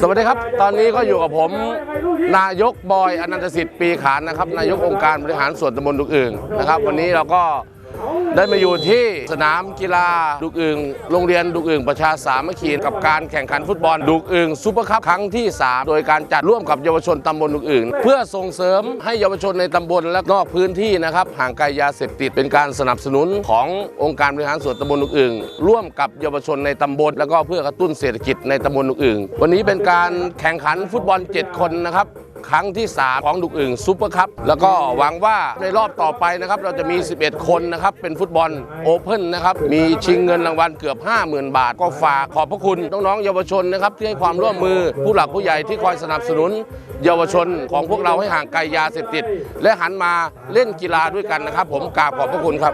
สวัสดีครับ ตอนนี้ก็อยู่กับผม นายกบอยอนันตสิทธิ์ปีขานนะครับ นายกองค์การบริหารส่วนตำบลดุกอึ่งนะครับ วันนี้เราก็ ได้มาอยู่ที่สนามกีฬาดุกอึงโรงเรียนดุกอึงประชาสามัคคีกับการแข่งขันฟุตบอลดุกอึงซูเปอร์คัพครั้งที่ 3 โดยการจัดร่วมกับเยาวชนตำบลดุกอึงเพื่อส่งเสริมให้เยาวชนในตำบลและนอกพื้นที่นะครับห่างไกลยาเสพติดเป็นการสนับสนุนขององค์การบริหารส่วนตำบลดุกอึงร่วมกับเยาวชนในตำบล แล้วก็เพื่อกระตุ้นเศรษฐกิจในตำบลดุกอึงวันนี้เป็นการแข่งขันฟุตบอล 7 คนนะครับ ครั้งที่ 3 ของดุกอึ่งซูเปอร์คัพแล้วก็หวังว่าในรอบต่อไปนะครับเราจะมี 11 คนนะครับเป็นฟุตบอลโอเพ่นนะครับมีชิงเงินรางวัลเกือบ 50,000 บาท ก็ฝากขอบพระคุณน้องๆเยาวชนนะครับที่ให้ความร่วมมือผู้หลักผู้ใหญ่ที่คอยสนับสนุน เยาวชนของพวกเราให้ห่างไกลยาเสพติด และหันมาเล่นกีฬาด้วยกันนะครับ ผมกราบขอบพระคุณครับ